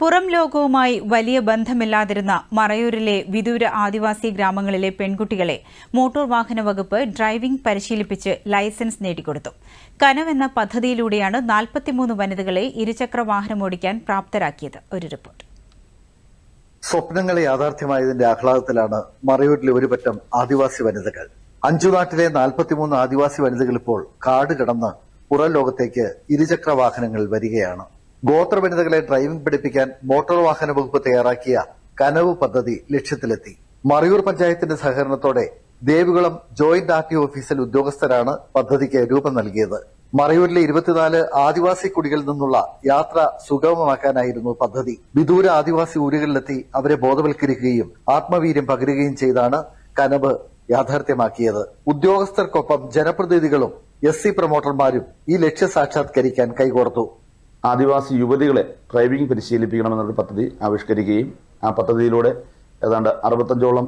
പുറം ലോകവുമായി വലിയ ബന്ധമില്ലാതിരുന്ന മറയൂരിലെ വിദൂര ആദിവാസി ഗ്രാമങ്ങളിലെ പെൺകുട്ടികളെ മോട്ടോർ വാഹന വകുപ്പ് ഡ്രൈവിംഗ് പരിശീലിപ്പിച്ച് ലൈസൻസ് നേടിക്കൊടുത്തു. കനവെന്ന പദ്ധതിയിലൂടെയാണ് നാൽപ്പത്തിമൂന്ന് വനിതകളെ ഇരുചക്ര വാഹനമോടിക്കാൻ പ്രാപ്തരാക്കിയത്. ഒരു റിപ്പോർട്ട്. സ്വപ്നങ്ങളെ യാഥാർത്ഥ്യമായതിന്റെ ആഹ്ലാദത്തിലാണ് മറയൂരിലെ ഒരുപറ്റം ആദിവാസി വനിതകൾ. അഞ്ചുനാട്ടിലെ നാൽപ്പത്തിമൂന്ന് ആദിവാസി വനിതകൾ ഇപ്പോൾ കാട് കടന്ന് പുറം ലോകത്തേക്ക് ഇരുചക്ര വാഹനങ്ങൾ വരികയാണ്. ഗോത്ര വനിതകളെ ഡ്രൈവിംഗ് പഠിപ്പിക്കാൻ മോട്ടോർ വാഹന വകുപ്പ് തയ്യാറാക്കിയ കനവ് പദ്ധതി ലക്ഷ്യത്തിലെത്തി. മറയൂർ പഞ്ചായത്തിന്റെ സഹകരണത്തോടെ ദേവികുളം ജോയിന്റ് ആർ ടി ഓഫീസിൽ ഉദ്യോഗസ്ഥരാണ് പദ്ധതിക്ക് രൂപം നൽകിയത്. മറയൂരിലെ ഇരുപത്തിനാല് ആദിവാസി കുടികളിൽ നിന്നുള്ള യാത്ര സുഗമമാക്കാനായിരുന്നു പദ്ധതി. വിദൂര ആദിവാസി ഊരുകളിലെത്തി അവരെ ബോധവൽക്കരിക്കുകയും ആത്മവീര്യം പകരുകയും ചെയ്താണ് കനവ് യാഥാർത്ഥ്യമാക്കിയത്. ഉദ്യോഗസ്ഥർക്കൊപ്പം ജനപ്രതിനിധികളും എസ് സി പ്രൊമോട്ടർമാരും ഈ ലക്ഷ്യ സാക്ഷാത്കരിക്കാൻ കൈകോർത്തു. ആദിവാസി യുവതികളെ ഡ്രൈവിംഗ് പരിശീലിപ്പിക്കണമെന്നൊരു പദ്ധതി ആവിഷ്കരിക്കുകയും ആ പദ്ധതിയിലൂടെ ഏതാണ്ട് അറുപത്തഞ്ചോളം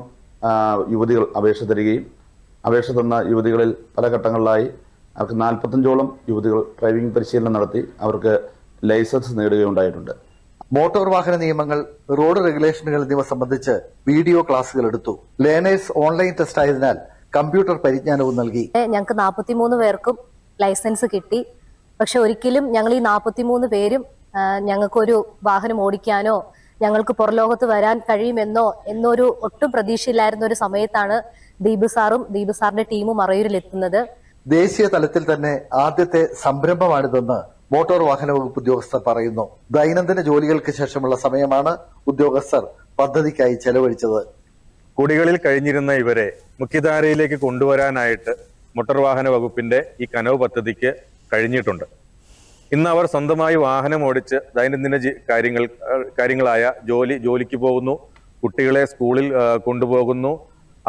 യുവതികൾ അപേക്ഷ തരികയും അപേക്ഷ തന്ന യുവതികളിൽ പല ഘട്ടങ്ങളിലായി അവർക്ക് നാൽപ്പത്തഞ്ചോളം യുവതികൾ ഡ്രൈവിംഗ് പരിശീലനം നടത്തി അവർക്ക് ലൈസൻസ് നേടുകയുണ്ടായിട്ടുണ്ട്. മോട്ടോർ വാഹന നിയമങ്ങൾ റോഡ് റെഗുലേഷനുകൾ എന്നിവ സംബന്ധിച്ച് വീഡിയോ ക്ലാസുകൾ എടുത്തു. ലേണേഴ്സ് ഓൺലൈൻ ടെസ്റ്റ് ആയതിനാൽ കമ്പ്യൂട്ടർ പരിജ്ഞാനവും നൽകി. ഞങ്ങൾക്ക് നാൽപ്പത്തിമൂന്ന് പേർക്കും ലൈസൻസ് കിട്ടി. പക്ഷെ ഒരിക്കലും ഞങ്ങൾ ഈ നാൽപ്പത്തിമൂന്ന് പേരും ഞങ്ങൾക്കൊരു വാഹനം ഓടിക്കാനോ ഞങ്ങൾക്ക് പുറലോകത്ത് വരാൻ കഴിയുമെന്നോ എന്നൊരു ഒട്ടും പ്രതീക്ഷയില്ലായിരുന്ന ഒരു സമയത്താണ് ദീപ് സാറും ദീപ് സാറിന്റെ ടീമും മറയൂരിൽ എത്തുന്നത്. ദേശീയ തലത്തിൽ തന്നെ ആദ്യത്തെ സംരംഭമാണിതെന്ന് മോട്ടോർ വാഹന വകുപ്പ് ഉദ്യോഗസ്ഥർ പറയുന്നു. ദൈനംദിന ജോലികൾക്ക് ശേഷമുള്ള സമയമാണ് ഉദ്യോഗസ്ഥർ പദ്ധതിക്കായി ചെലവഴിച്ചത്. കുടികളിൽ കഴിഞ്ഞിരുന്ന ഇവരെ മുഖ്യധാരയിലേക്ക് കൊണ്ടുവരാനായിട്ട് മോട്ടോർ വാഹന വകുപ്പിന്റെ ഈ കനവ് പദ്ധതിക്ക് കഴിഞ്ഞിട്ടുണ്ട്. ഇന്ന് അവർ സ്വന്തമായി വാഹനം ഓടിച്ച് ദൈനംദിന കാര്യങ്ങൾ കാര്യങ്ങളായ ജോലി ജോലിക്ക് പോകുന്നു. കുട്ടികളെ സ്കൂളിൽ കൊണ്ടുപോകുന്നു.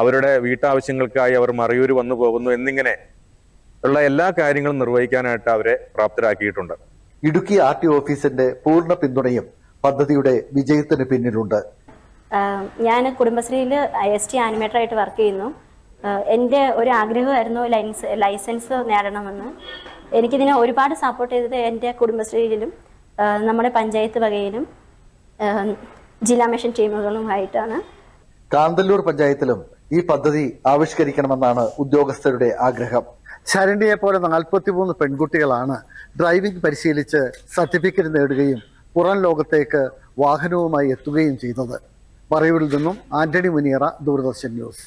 അവരുടെ വീട്ടാവശ്യങ്ങൾക്കായി അവർ മറയൂര് വന്നു പോകുന്നു എന്നിങ്ങനെ ഉള്ള എല്ലാ കാര്യങ്ങളും നിർവഹിക്കാനായിട്ട് അവരെ പ്രാപ്തരാക്കിയിട്ടുണ്ട്. ഇടുക്കി ആർ ടി ഓഫീസിന്റെ പൂർണ പിന്തുണയും പദ്ധതിയുടെ വിജയത്തിന് പിന്നിലുണ്ട്. ഞാൻ കുടുംബശ്രീയിൽ എസ് ടി ആനിമേറ്ററായിട്ട് വർക്ക് ചെയ്യുന്നു. എന്റെ ഒരു ആഗ്രഹമായിരുന്നു ലൈൻസ് ലൈസൻസ് നേടണമെന്ന്. എനിക്കിതിനെ ഒരുപാട് സപ്പോർട്ട് ചെയ്തത് എന്റെ കുടുംബശ്രീയിലും നമ്മുടെ പഞ്ചായത്ത് വകയിലും ജില്ലാ മിഷൻ ടീമുകളുമായിട്ടാണ്. കാന്തല്ലൂർ പഞ്ചായത്തിലും ഈ പദ്ധതി ആവിഷ്കരിക്കണമെന്നാണ് ഉദ്യോഗസ്ഥരുടെ ആഗ്രഹം. ശരണ്യയെ പോലെ നാൽപ്പത്തിമൂന്ന് പെൺകുട്ടികളാണ് ഡ്രൈവിംഗ് പരിശീലിച്ച് സർട്ടിഫിക്കറ്റ് നേടുകയും പുറം ലോകത്തേക്ക് വാഹനവുമായി എത്തുകയും ചെയ്തത്. പറയൂരിൽ നിന്നും ആന്റണി മുനിയറ ദൂരദർശൻ ന്യൂസ്.